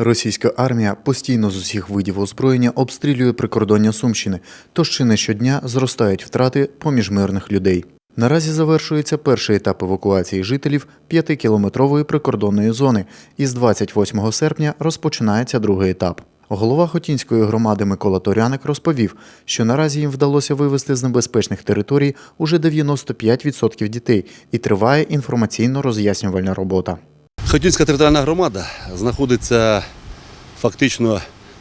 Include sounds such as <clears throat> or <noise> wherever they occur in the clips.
Російська армія постійно з усіх видів озброєння обстрілює прикордоння Сумщини, тож чи не щодня зростають втрати поміж мирних людей. Наразі завершується перший етап евакуації жителів 5-кілометрової прикордонної зони, і з 28 серпня розпочинається другий етап. Голова Хотінської громади Микола Торяник розповів, що наразі їм вдалося вивезти з небезпечних територій уже 95% дітей і триває інформаційно-роз'яснювальна робота. Хотінська територіальна громада знаходиться фактично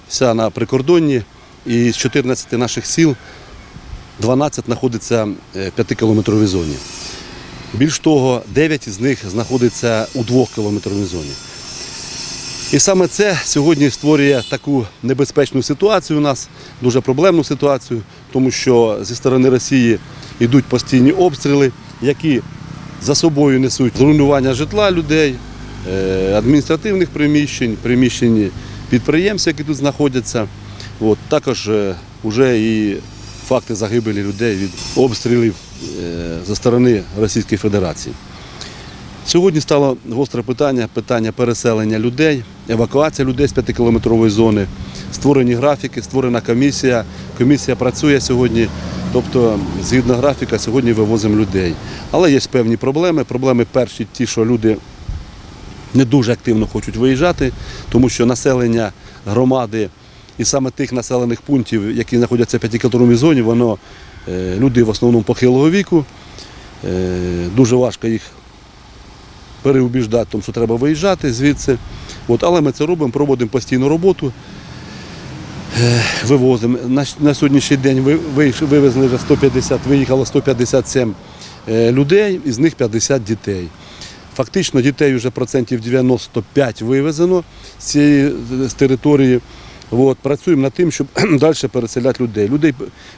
вся на прикордонні, і з 14 наших сіл 12 знаходиться в 5-кілометровій зоні. Більш того, 9 з них знаходиться у 2-кілометровій зоні. І саме це сьогодні створює таку небезпечну ситуацію у нас, дуже проблемну ситуацію, тому що зі сторони Росії йдуть постійні обстріли, які за собою несуть зруйнування житла людей, е, адміністративних приміщень, приміщень підприємств, які тут знаходяться. От, також вже і факти загибелі людей від обстрілів е, зі сторони Російської Федерації. Сьогодні стало гостре питання питання переселення людей, евакуація людей з 5-кілометрової зони. Створені графіки, створена комісія. Комісія працює сьогодні. Тобто, згідно графіка, сьогодні вивозимо людей. Але є певні проблеми. Проблеми перші ті, що люди не дуже активно хочуть виїжджати, тому що населення громади і саме тих населених пунктів, які знаходяться в 5-кілометровій зоні, воно е, люди в основному похилого віку. Е, Дуже важко їх переубіждати, тому що треба виїжджати звідси. От, але ми це робимо, проводимо постійну роботу. Е, Вивозимо. На, на сьогоднішній день вивезли вже 150, виїхало 157 е, людей, із них 50 дітей. Фактично дітей вже процентів 95 вивезено з цієї з території. От, працюємо над тим, щоб <clears throat> далі переселяти людей. людей.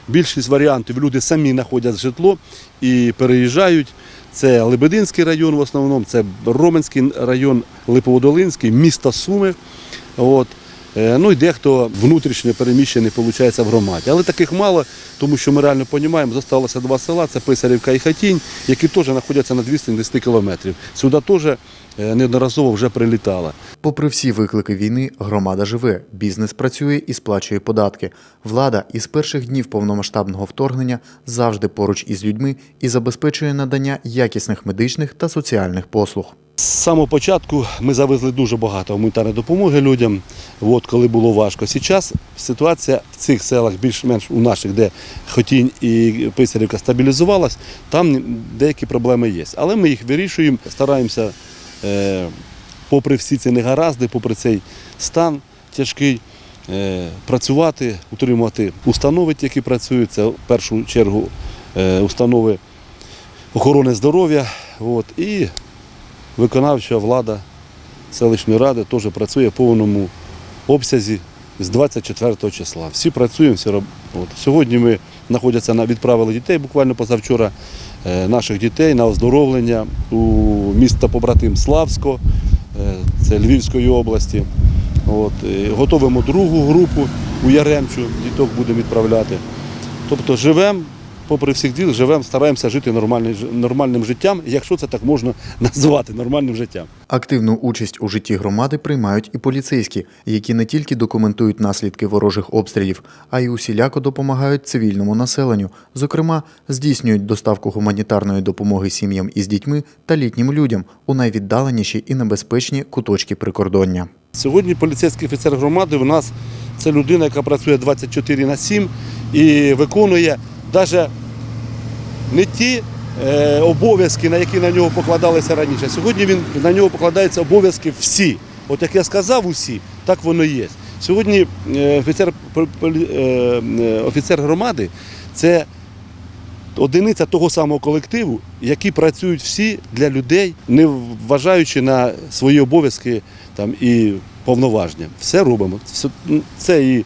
Більшість варіантів люди самі знаходять житло і переїжджають. Це Лебединський район в основному, це Роменський район, Липоводолинський, місто Суми. От. Е, Ну і дехто внутрішньо переміщений виходить, в громаді. Але таких мало, тому що ми реально розуміємо, залишилося два села, це Писарівка і Хатінь, які теж знаходяться на 210 кілометрів. Сюди теж е, неодноразово вже прилітала. Попри всі виклики війни, громада живе, бізнес працює і сплачує податки. Влада із перших днів повномасштабного вторгнення завжди поруч із людьми і забезпечує надання якісних медичних та соціальних послуг. З самого початку ми завезли дуже багато гуманітарної допомоги людям, от, коли було важко. Зараз ситуація в цих селах, більш-менш у наших, де Хотінь і Писарівка стабілізувалась, там деякі проблеми є. Але ми їх вирішуємо, стараємося, е, попри всі ці негаразди, попри цей стан тяжкий, е, працювати, утримувати установи, які працюють. Це в першу чергу е, установи охорони здоров'я. І виконавча влада селищної ради теж працює в повному обсязі з 24 числа. Всі працюємо, всі роб... Сьогодні ми знаходяться на відправили дітей буквально позавчора, е, наших дітей на оздоровлення у місто побратим Славсько, е, це Львівської області. От. Готовимо другу групу у Яремчу, діток будемо відправляти. Тобто живемо, попри всіх діл, живемо, стараємося жити нормальним, нормальним життям, якщо це так можна <laughs> назвати нормальним життям. Активну участь у житті громади приймають і поліцейські, які не тільки документують наслідки ворожих обстрілів, а й усіляко допомагають цивільному населенню. Зокрема, здійснюють доставку гуманітарної допомоги сім'ям із дітьми та літнім людям у найвіддаленіші і небезпечні куточки прикордоння. Сьогодні поліцейський офіцер громади у нас це людина, яка працює 24 на 7 і виконує навіть не ті е, обов'язки, на які на нього покладалися раніше. Сьогодні він на нього покладаються обов'язки всі. От як я сказав, усі, так воно є. Сьогодні е, офіцер, е, е, офіцер громади це одиниця того самого колективу, які працюють всі для людей, не вважаючи на свої обов'язки там, і повноваження. Все робимо. Ну, Це і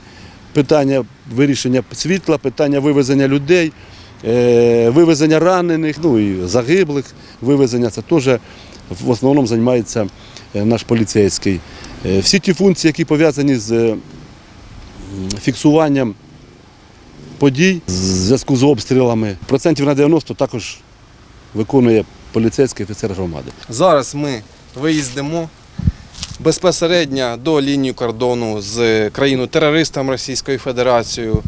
питання вирішення світла, питання вивезення людей, вивезення ранених, ну і загиблих, вивезення це теж в основному займається е, наш поліцейський. Е, Всі ті функції, які пов'язані з е, фіксуванням подій в зв'язку з обстрілами, процентів на 90 також виконує поліцейський офіцер громади. Зараз ми виїздимо безпосередньо до лінії кордону з країною терористом Російською Федерацією.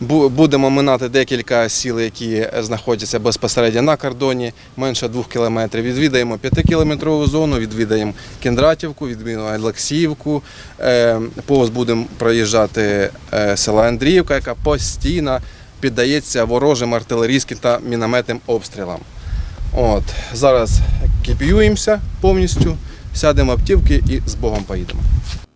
Бу- Будемо минати декілька сіл, які знаходяться безпосередньо на кордоні, менше двох кілометрів. Відвідаємо п'ятикілометрову зону, відвідаємо Кіндратівку, відвідаємо Олексіївку. Е, Повз будемо проїжджати е, села Андріївка, яка постійно піддається ворожим артилерійським та мінометним обстрілам. От, зараз кіпіюємося повністю, сядемо в автівки і з Богом поїдемо.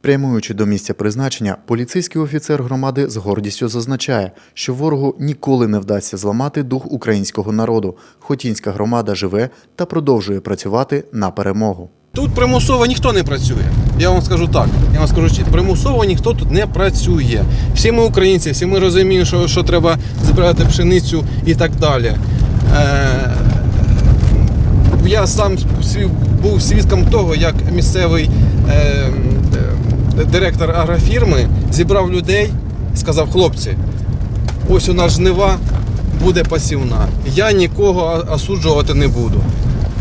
Прямуючи до місця призначення, поліцейський офіцер громади з гордістю зазначає, що ворогу ніколи не вдасться зламати дух українського народу. Хотінська громада живе та продовжує працювати на перемогу. Тут примусово ніхто не працює. Я вам скажу так. Я вам скажу чітко, примусово ніхто тут не працює. Всі ми українці, всі ми розуміємо, що, що треба збирати пшеницю і так далі. Е, я сам був свідком того, як місцевий е, директор агрофірми зібрав людей сказав: хлопці, ось у нас жнива буде пасівна. Я нікого осуджувати не буду.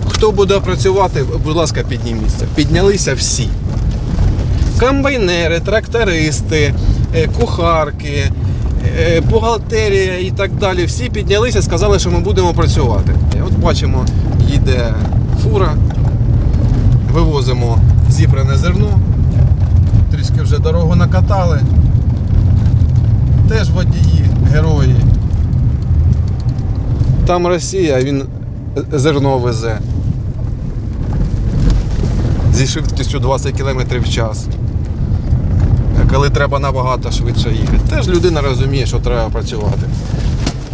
Хто буде працювати, будь ласка, підніміться. Піднялися всі. Комбайнери, трактористи, е, кухарки, е, бухгалтерія і так далі. Всі піднялися, сказали, що ми будемо працювати. От бачимо, їде фура, вивозимо зібране зерно, трішки вже дорогу накатали. Теж водії, герої. Там Росія, він зерно везе. Зі швидкістю 20 км в час. Коли треба набагато швидше їхати. Теж людина розуміє, що треба працювати.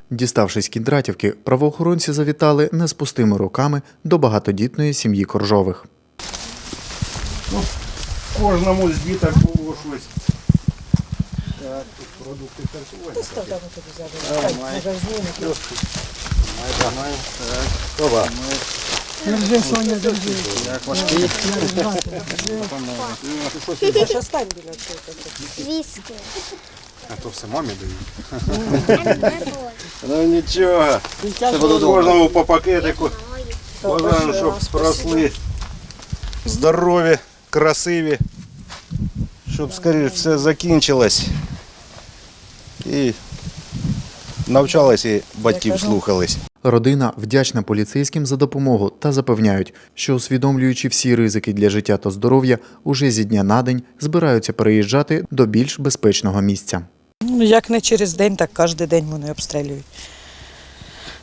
Діставшись кіндратівки, правоохоронці завітали не з пустими руками до багатодітної сім'ї Коржових. Кожному з діток було щось. Так, тут продукти харчування. Нормально. Нормально. Так. Опа. Держи, Соня, держи. Як важкий. Саша, стань біля цього. Виски. А то все мамі дають. Ну нічого. Це Кожному по пакетику. Бажаємо, щоб росли здорові, Красиві. Щоб скоріше все закінчилось. І навчались і батьків слухались. Родина вдячна поліцейським за допомогу та запевняють, що усвідомлюючи всі ризики для життя та здоров'я, уже зі дня на день збираються переїжджати до більш безпечного місця. Ну, як не через день, так кожен день вони обстрілюють.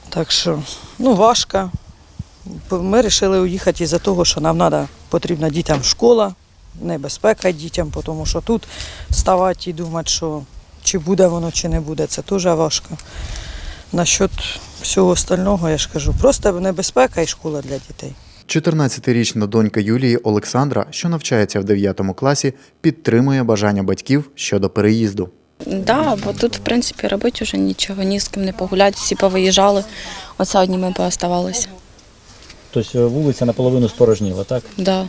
Так що, ну, важко. Ми вирішили уїхати із-за того, що нам треба, потрібна дітям школа, небезпека дітям, тому що тут вставати і думати, що чи буде воно, чи не буде, це теж важко. Насчет всього остального, я ж кажу, просто небезпека і школа для дітей. 14-річна донька Юлії Олександра, що навчається в 9 класі, підтримує бажання батьків щодо переїзду. Да, бо тут, в принципі, робити вже нічого, ні з ким не погуляти, всі повиїжджали. Оце одні ми пооставалися. Тобто вулиця наполовину спорожніла, так? Да.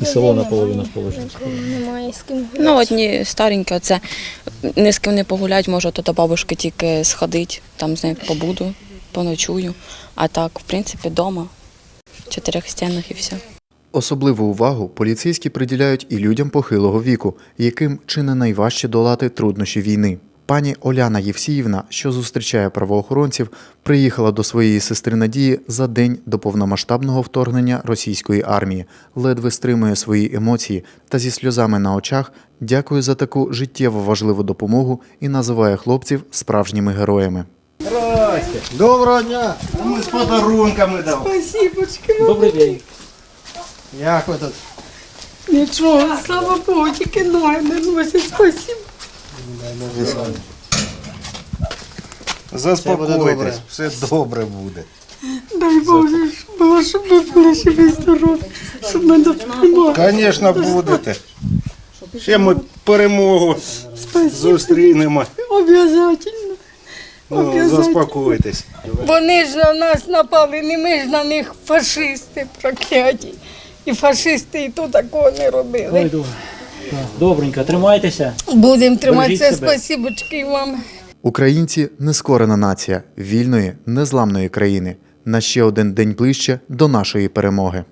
І село наполовину спорожніло. Немає з ким. Ну, одні старенькі, оце ні з ким не погулять, можу то до бабушки тільки сходити, там з нею побуду, поночую. А так, в принципі, вдома, в чотирьох стінах і все. Особливу увагу поліцейські приділяють і людям похилого віку, яким чи не найважче долати труднощі війни. Пані Оляна Євсіївна, що зустрічає правоохоронців, приїхала до своєї сестри Надії за день до повномасштабного вторгнення російської армії, ледве стримує свої емоції та зі сльозами на очах дякує за таку життєво важливу допомогу і називає хлопців справжніми героями. Доброго дня! А ми з подарунками дав. Добрий день. Як ви тут? Нічого, слава Богу, тільки ноги не носять, спасибо. Заспокойтесь, все добре буде. Дай Боже, щоб було, щоб ми були живі здорові, щоб ми допомагали. Звісно, будете. Ще ми перемогу Спасибо. зустрінемо. Обязательно. Ну, заспокойтесь. Вони ж на нас напали, не ми ж на них фашисти прокляті. І фашисти і то такого не робили. Добре. Добренько, тримайтеся. Будемо триматися. Бережіть себе. Спасибочки вам. Українці нескорена нація вільної, незламної країни. На ще один день ближче до нашої перемоги.